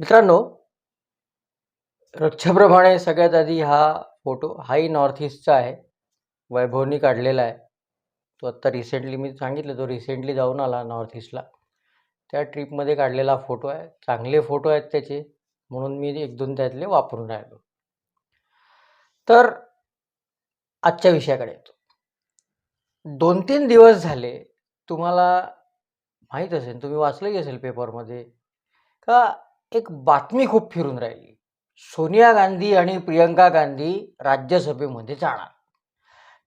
मित्रांनो रोजच्याप्रमाणे सगळ्यात आधी हा फोटो हाही नॉर्थ ईस्टचा आहे. वैभवनी काढलेला आहे. तो आत्ता रिसेंटली मी सांगितलं तो रिसेंटली जाऊन आला नॉर्थ ईस्टला त्या ट्रिपमध्ये काढलेला फोटो आहे. चांगले फोटो आहेत त्याचे म्हणून मी एक दोन त्यातले वापरून राहिलो. तर आजच्या विषयाकडे येतो. दोन तीन दिवस झाले तुम्हाला माहीत असेल तुम्ही वाचलंही असेल पेपरमध्ये का एक बातमी खूप फिरून राहिली. सोनिया गांधी आणि प्रियंका गांधी राज्यसभेमध्ये जाणार.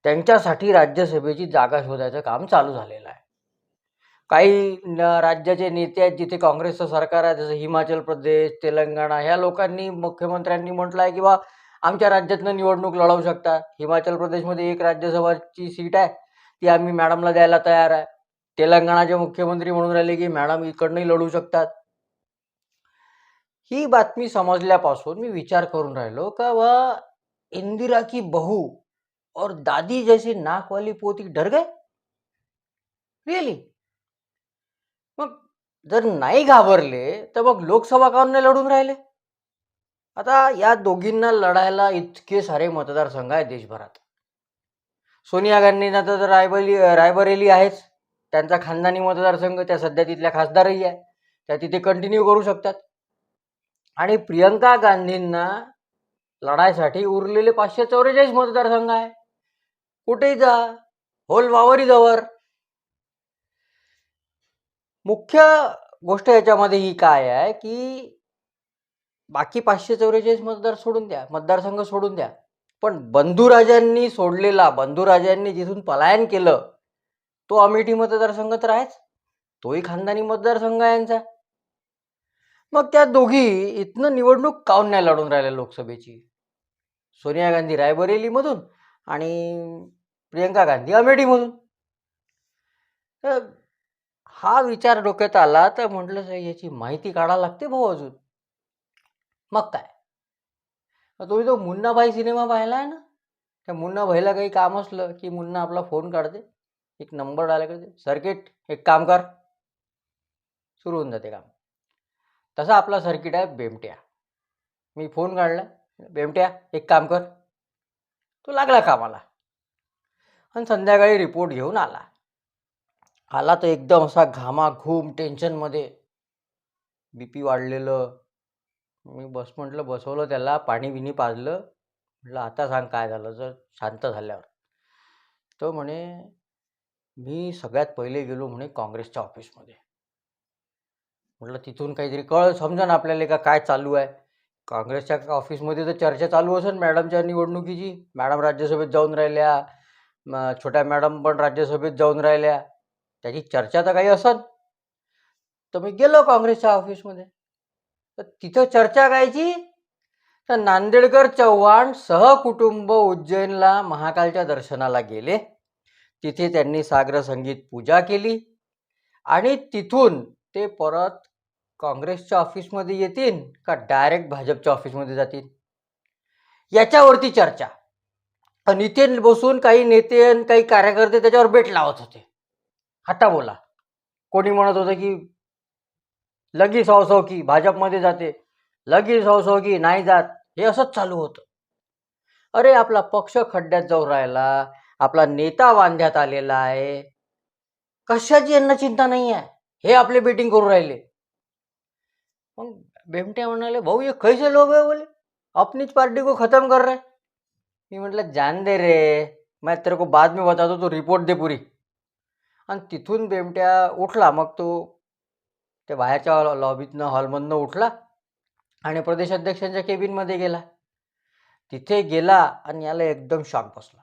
त्यांच्यासाठी राज्यसभेची जागा शोधायचं काम चालू झालेलं आहे. काही न- राज्याचे नेते आहेत जिथे काँग्रेसचं सरकार आहे जसं हिमाचल प्रदेश तेलंगणा ह्या लोकांनी मुख्यमंत्र्यांनी म्हटलं आहे की बा आमच्या राज्यातनं निवडणूक लढवू शकता हिमाचल प्रदेशमध्ये एक राज्यसभाची सीट आहे ती आम्ही मॅडमला द्यायला तयार आहे. तेलंगणाचे मुख्यमंत्री म्हणून राहिले की मॅडम इकडनंही लढू शकतात. ही बातमी समजल्यापासून मी विचार करून राहिलो का वा इंदिरा की बहू और दादी जैसी नाकवाली पोती डर गए? रिअली मग जर नाही घाबरले तर मग लोकसभा काऊन नाही लढून राहिले? आता या दोघींना लढायला इतके सारे मतदारसंघ आहेत देशभरात. सोनिया गांधींना तर रायबली रायबरेली आहेच. त्यांचा खानदानी मतदारसंघ त्या सध्या तिथल्या खासदारही आहे त्या तिथे कंटिन्यू करू शकतात. आणि प्रियंका गांधींना लढायसाठी उरलेले पाचशे चौवेचाळीस मतदारसंघ आहे. कुठेही जा होल वावरी जवळ मुख्य गोष्ट याच्यामध्ये ही काय आहे की बाकी पाचशे चौवेचाळीस मतदार सोडून द्या मतदारसंघ सोडून द्या. पण बंधुराजांनी सोडलेला बंधुराजांनी जिथून पलायन केलं तो अमेठी मतदारसंघ तर आहेच. तोही खानदानी मतदारसंघ आहे यांचा. मग त्या दोघी इथनं निवडणूक काऊन नाही लढून राहिल्या लोकसभेची? सोनिया गांधी रायबरेलीमधून आणि प्रियंका गांधी अमेठीमधून. तर हा विचार डोक्यात आला तर म्हटलं "साहेब, याची माहिती काढायला लागते भाऊ अजून. मग काय? तुम्ही तो मुन्नाभाई सिनेमा पाहिला आहे ना? त्या मुन्नाभाईला काही काम असलं की मुन्ना आपला फोन काढते एक नंबर डायला करते सर्किट एक काम कर. सुरू होऊन जाते काम. तसा आपला सर्किट आहे बेमट्या. मी फोन काढला. बेमट्या एक काम कर. तो लागला कामाला. आणि संध्याकाळी रिपोर्ट घेऊन आला. आला तर एकदम असा घामाघूम टेन्शनमध्ये बी पी वाढलेलं. मी बस म्हटलं बसवलं त्याला पाणी बिणी पाजलं. म्हटलं आता सांग काय झालं? जर शांत झाल्यावर. तो म्हणे मी सगळ्यात पहिले गेलो म्हणे काँग्रेसच्या ऑफिसमध्ये म्हटलं तिथून काहीतरी कळ समजा आपल्याला का काय चालू आहे? काँग्रेसच्या ऑफिसमध्ये तर चर्चा चालू असेल मॅडमच्या निवडणुकीची. मॅडम राज्यसभेत जाऊन राहिल्या. छोट्या मॅडम पण राज्यसभेत जाऊन राहिल्या. त्याची चर्चा तर काही असत तर मी गेलो काँग्रेसच्या ऑफिसमध्ये. तर तिथं चर्चा कायची तर नांदेडकर चव्हाण सहकुटुंब उज्जैनला महाकालच्या दर्शनाला गेले. तिथे त्यांनी सागर संगीत पूजा केली. आणि तिथून ते परत काँग्रेसच्या ऑफिसमध्ये येतील का डायरेक्ट भाजपच्या ऑफिसमध्ये जातील? याच्यावरती चर्चा. आणि इथे बसून काही नेते आणि काही कार्यकर्ते त्याच्यावर बेट लावत होते. हट्टा बोला कोणी म्हणत होतं की लगेच हवसव की भाजपमध्ये जाते. लगेच हवसव की नाही जात. हे असंच चालू होतं. अरे आपला पक्ष खड्ड्यात जाऊन राहिला. आपला नेता वांध्यात आलेला आहे. कशाची यांना चिंता नाही आहे हे आपले बेटिंग करू राहिले. मग बेमट्या म्हणाले भाऊ ये कैसे लोग है बोले? अपनीच पार्टी को खत्म कर रहे मी म्हटलं जान दे रे मैं तेरे को बाद में बतातो तो रिपोर्ट दे पुरी. आणि तिथून बेमट्या उठला मग तो त्या बाहेरच्या लॉबीतनं हॉलमधनं उठला आणि प्रदेशाध्यक्षांच्या केबिनमध्ये गेला. तिथे गेला आणि याला एकदम शॉक बसला.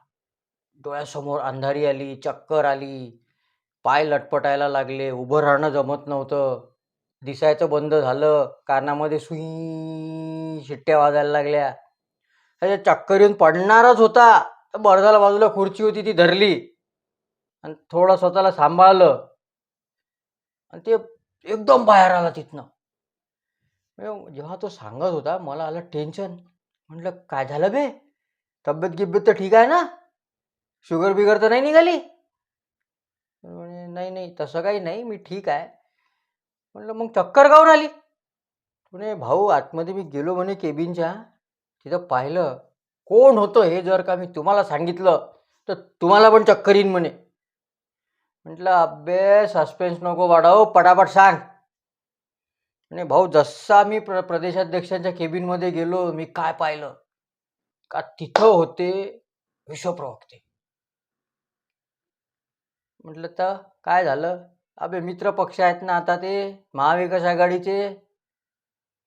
डोळ्यासमोर अंधारी आली चक्कर आली पाय लटपटायला लागले उभं राहणं जमत नव्हतं. दिसायचं बंद झालं कानामध्ये सुई शिट्ट्या वाजायला लागल्या. त्याच्या चक्कर येऊन पडणारच होता. तर बरदाला बाजूला खुर्ची होती ती धरली. आणि थोडं स्वतःला सांभाळलं. आणि ते एकदम बाहेर आला तिथनं. म्हणजे जेव्हा तो सांगत होता मला आलं टेन्शन म्हटलं काय झालं बे? तब्येत गिब्येत तर ठीक आहे ना? शुगर बिगर तर नाही निघाली? नाही नाही तसं काही नाही मी ठीक आहे. म्हटलं मग चक्कर काऊन आली? म्हणे भाऊ आतमध्ये मी गेलो म्हणे केबिनच्या. तिथं पाहिलं कोण होतं हे जर का मी तुम्हाला सांगितलं तर तुम्हाला पण चक्कर येईन म्हणे. म्हटलं अबे सस्पेन्स नको वाढव पटापट सांग. म्हणे भाऊ जसा मी प्र प्रदेशाध्यक्षांच्या केबिनमध्ये गेलो मी काय पाहिलं? का तिथं होते विश्वप्रवक्ते. म्हटलं तर काय झालं? अबे मित्र पक्ष आहेत ना आता ते? महाविकास आघाडीचे?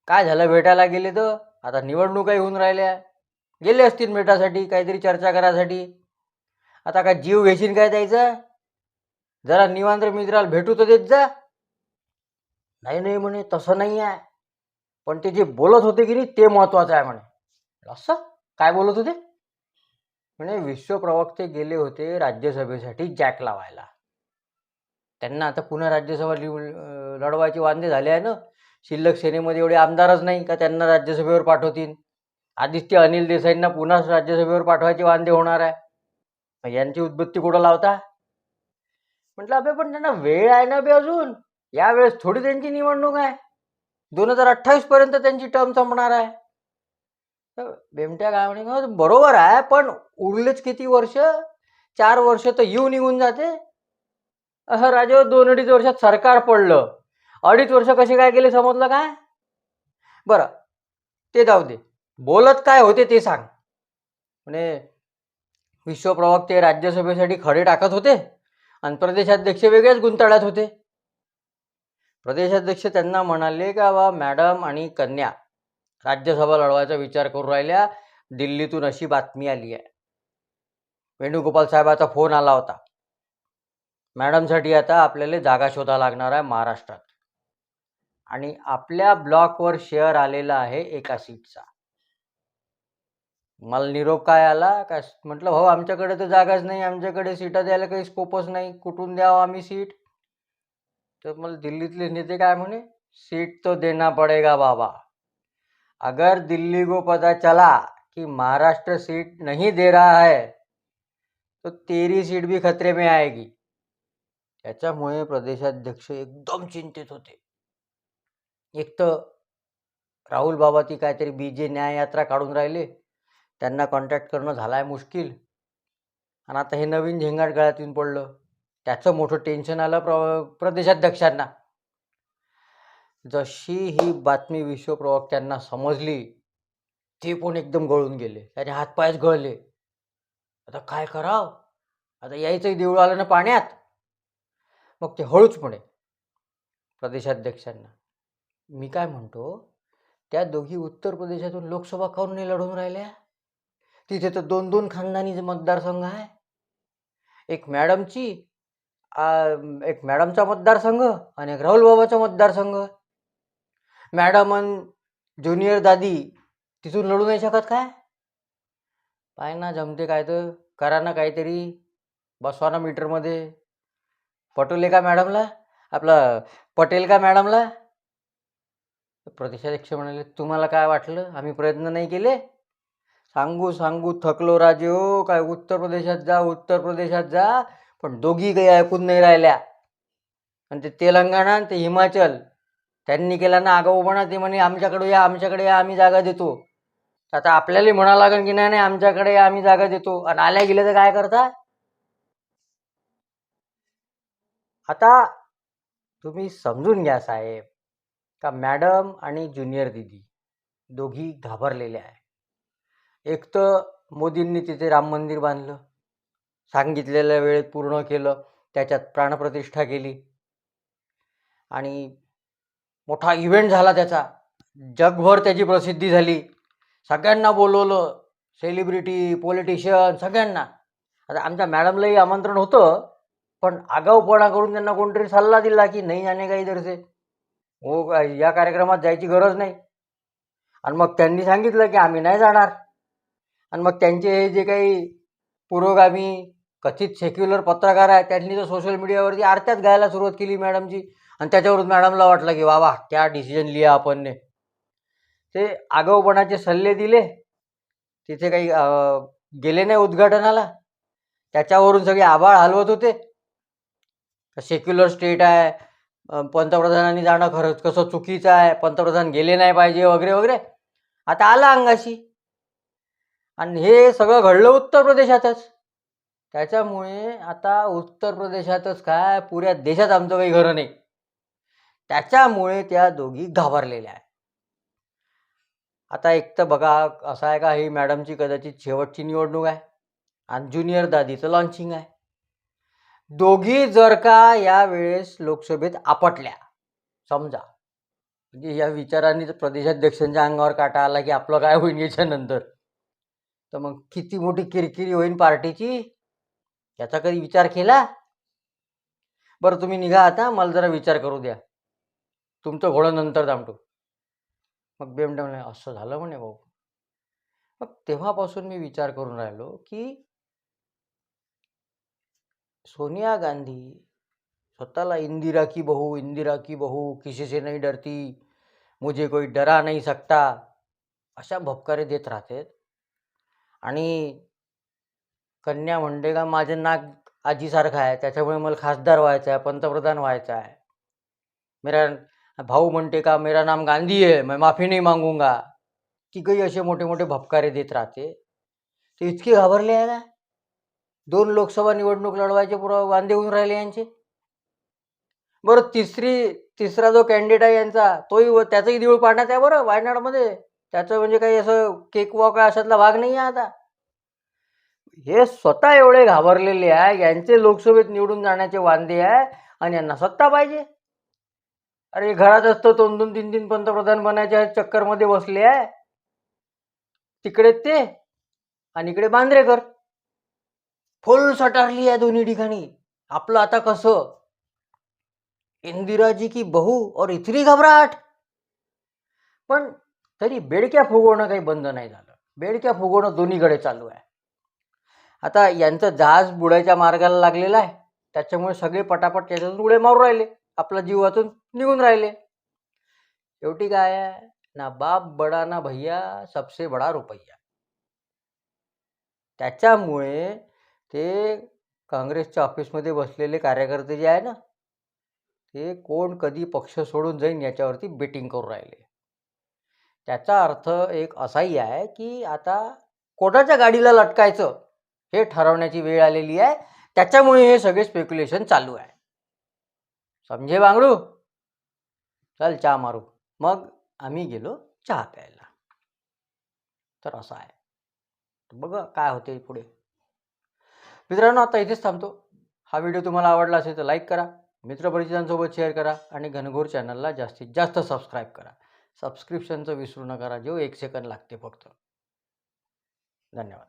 काय झालं भेटायला गेले तर? आता निवडणुकाही होऊन राहिल्या. गेले असतील भेटासाठी काहीतरी चर्चा करायसाठी. आता काय जीव घेशील काय द्यायचा जरा निवांत मित्राला भेटू तर देत जा. नाही नाही म्हणे तसं नाही आहे. पण ते जे बोलत होते की नाही ते महत्वाचं आहे म्हणे. असं? काय बोलत होते? म्हणे विश्वप्रवक्ते गेले होते राज्यसभेसाठी जॅक लावायला. त्यांना आता पुन्हा राज्यसभा लिव- लढवायचे वांदे झाले आहे ना? शिल्लक सेनेमध्ये एवढे आमदारच नाही का त्यांना राज्यसभेवर पाठवतील? आधीच ते अनिल देसाईंना पुन्हा राज्यसभेवर पाठवायचे वांदे होणार आहे? यांची उद्बत्ती कुठं लावता? म्हटलं अबे पण त्यांना वेळ आहे ना बे अजून? यावेळेस थोडी त्यांची निवडणूक आहे. दोन हजार अठ्ठावीस पर्यंत त्यांची टर्म संपणार आहे. तर बेमट्या काय म्हणे बरोबर आहे पण उरलेच किती वर्ष? चार वर्ष तर येऊ निघून जाते. असं राजे हो, दोन अडीच वर्षात सरकार पडलं. अडीच वर्ष कसे काय गेले समजलं काय? बरं ते जाऊ दे. बोलत काय होते ते सांग. म्हणे विश्वप्रवक्ते राज्यसभेसाठी खडे टाकत होते आणि प्रदेशाध्यक्ष वेगळेच गुंतळत होते. प्रदेशाध्यक्ष त्यांना म्हणाले का बा मॅडम आणि कन्या राज्यसभा लढवायचा विचार करू राहिल्या दिल्लीतून अशी बातमी आली आहे. वेणुगोपाल साहेबाचा फोन आला होता. मॅडमसाठी आता आपल्याला जागा शोधा लागणार आहे महाराष्ट्रात. आणि आपल्या ब्लॉकवर शेअर आलेला आहे एका सीटचा. मला निरोप काय आला? का म्हटलं भाऊ आमच्याकडे तर जागाच नाही आमच्याकडे सीटा द्यायला काही स्कोपच नाही कुठून द्यावं आम्ही सीट? तर मला दिल्लीतले नेते काय म्हणे सीट तो देना पडेगा बाबा. अगर दिल्ली को पता चला कि महाराष्ट्र सीट नहीं दे रहा है तो तेरी सीट भी खतरे में आएगी. त्याच्यामुळे प्रदेशाध्यक्ष एकदम चिंतित होते. एक तर राहुल बाबा ती काहीतरी बी जे न्याय यात्रा काढून राहिले. त्यांना कॉन्टॅक्ट करणं झालं आहे मुश्किल. आणि आता हे नवीन झेंगाट गळ्यात येऊन पडलं. त्याचं मोठं टेन्शन आलं प्र प्रदेशाध्यक्षांना. जशी ही बातमी विश्वप्रवक्त्यांना समजली ते पण एकदम गळून गेले. त्याचे हातपायच गळले. आता काय कराव? आता यायचंही देऊळ आलं ना पाण्यात. मग ते हळूच म्हणे प्रदेशाध्यक्षांना. मी काय म्हणतो त्या दोघी उत्तर प्रदेशातून लोकसभा काऊन नाही लढून राहिल्या? तिथे तर दोन दोन खानदानी मतदारसंघ आहे. एक मॅडमची एक मॅडमचा मतदारसंघ आणि एक राहुल बाबाचा मतदारसंघ. मॅडम आणि ज्युनियर दादी तिथून लढू नाही शकत काय? पाय ना जमते काय तर करा ना काहीतरी बसवा ना मीटरमध्ये. पटवले का मॅडमला? आपलं पटेल का मॅडमला? प्रदेशाध्यक्ष म्हणाले तुम्हाला काय वाटलं? आम्ही प्रयत्न नाही केले. सांगू सांगू थकलो राजे हो. काय उत्तर प्रदेशात जा उत्तर प्रदेशात जा. पण दोघी काही ऐकून नाही राहिल्या. आणि ते तेलंगणा आणि ते हिमाचल. त्यांनी केला ना आगाऊपणा ते म्हणे आमच्याकडे या आमच्याकडे या आम्ही जागा देतो. आता आपल्याला म्हणा लागेल की नाही नाही आमच्याकडे या आम्ही जागा देतो. आणि आल्या गेल्या तर काय करता? आता तुम्ही समजून घ्या साहेब का मॅडम आणि ज्युनियर दिदी दोघी घाबरलेल्या आहे. एक तर मोदींनी तिथे राम मंदिर बांधलं सांगितलेल्या वेळेत पूर्ण केलं त्याच्यात प्राणप्रतिष्ठा केली. आणि मोठा इव्हेंट झाला त्याचा. जगभर त्याची प्रसिद्धी झाली. सगळ्यांना बोलवलं सेलिब्रिटी पॉलिटिशियन सगळ्यांना. आता आमच्या मॅडमलाही आमंत्रण होतं. पण आगाऊपणा करून त्यांना कोणतरी सल्ला दिला की नाही जाणे काही दरसे? हो या कार्यक्रमात जायची गरज नाही. आणि मग त्यांनी सांगितलं की आम्ही नाही जाणार. आणि मग त्यांचे हे जे काही पुरोगामी कथित सेक्युलर पत्रकार आहे त्यांनी तर सोशल मीडियावरती आरत्याच गायला सुरुवात केली मॅडमची. आणि त्याच्यावरून मॅडमला वाटलं की वा वा क्या डिसिजन लिहा आपणने. ते आगाऊपणाचे सल्ले दिले. तिथे काही गेले नाही उद्घाटनाला. त्याच्यावरून सगळे आभाळ हलवत होते. सेक्युलर स्टेट आहे. पंतप्रधानांनी जाणं खरंच कसं चुकीचं आहे. पंतप्रधान गेले नाही पाहिजे वगैरे वगैरे. आता आलं अंगाशी. आणि हे सगळं घडलं उत्तर प्रदेशातच. त्याच्यामुळे आता उत्तर प्रदेशातच काय पुऱ्या देशात आमचं काही घरं नाही. त्याच्यामुळे त्या दोघी घाबरलेल्या आहे आता एक तर बघा असं आहे का ही मॅडमची कदाचित शेवटची निवडणूक आहे. आणि ज्युनियर दादीचं लॉन्चिंग आहे. दोघी जर का या वेळेस लोकसभेत आपटल्या समजा. म्हणजे या विचारांनी तर प्रदेशाध्यक्षांच्या अंगावर काटा आला की आपलं काय होईल याच्यानंतर. तर मग किती मोठी किरकिरी होईल पार्टीची? याचा कधी विचार केला? बरं तुम्ही निघा आता. मला जरा विचार करू द्या. तुमचं घोडं नंतर दामटू. मग बेमडे म्हणे असं झालं म्हणे भाऊ. मग तेव्हापासून मी विचार करून राहिलो की सोनिया गांधी स्वतःला इंदिरा की बहू इंदिरा की बहू किसी से नहीं डरती मुझे कोई डरा नाही सकता अशा भपकारे देत राहते आणि कन्या म्हणते का माझं नाक आजीसारखं आहे त्याच्यामुळे मला खासदार व्हायचं आहे पंतप्रधान व्हायचं आहे. मेरा भाऊ म्हणते का मेरा नाम गांधी आहे मैं माफी नाही मागूंगा. तिघही असे मोठे मोठे भपकारे देत राहते. ते इतके घाबरले आहे ना? दोन लोकसभा निवडणूक लढवायचे पुरा वांदे होऊन राहिले यांचे. बरं तिसरी तिसरा जो कॅन्डिडेट आहे यांचा तोही व- त्याचंही देऊळ पाडण्यात आहे बरं वायनाडमध्ये. त्याचं म्हणजे काही असं केक वॉक अशातला भाग नाही आहे आता. हे स्वतः एवढे घाबरलेले आहे यांचे लोकसभेत निवडून जाण्याचे वांदे आहे आणि यांना सत्ता पाहिजे. अरे घरात असतं दोन दोन तीन तीन पंतप्रधान बनायच्या चक्करमध्ये बसले आहे. तिकडे ते आणि इकडे बांद्रेकर. फुल सटारली आहे दोन्ही ठिकाणी. आपलं आता कसं? इंदिराजी की बहू और इतनी घबराट पण तरी बेडक्या फुगवणं काही बंद नाही झालं. बेडक्या फुगवणं दोन्हीकडे चालू आहे. आता यांचं जहाज बुडायच्या मार्गाला लागलेलं आहे. त्याच्यामुळे सगळे पटापट त्याच्यातून उडे मारून राहिले. आपला जीव वाचून निघून राहिले. शेवटी काय आहे? ना बाप बडा ना भैया सबसे बडा रुपया. त्याच्यामुळे ते काँग्रेसच्या ऑफिसमध्ये बसलेले कार्यकर्ते जे आहे ना ते कोण कधी पक्ष सोडून जाईन याच्यावरती बेटिंग करून राहिले. त्याचा अर्थ एक असाही आहे की आता कोणाच्या गाडीला लटकायचं हे ठरवण्याची वेळ आलेली आहे. त्याच्यामुळे हे सगळे स्पेक्युलेशन चालू आहे. समजे बांगडू? चल चहा मारू. मग आम्ही गेलो चहा प्यायला. तर असं आहे. बघा काय होते पुढे. मित्रांनो आता इथेच थांबतो. हा व्हिडिओ तुम्हाला आवडला असेल तर लाईक करा मित्रपरिचितांसोबत शेअर करा आणि घनघोर चॅनलला जास्तीत जास्त सबस्क्राईब करा. सबस्क्रिप्शनचं विसरू नका जो एक सेकंद लागते फक्त. धन्यवाद.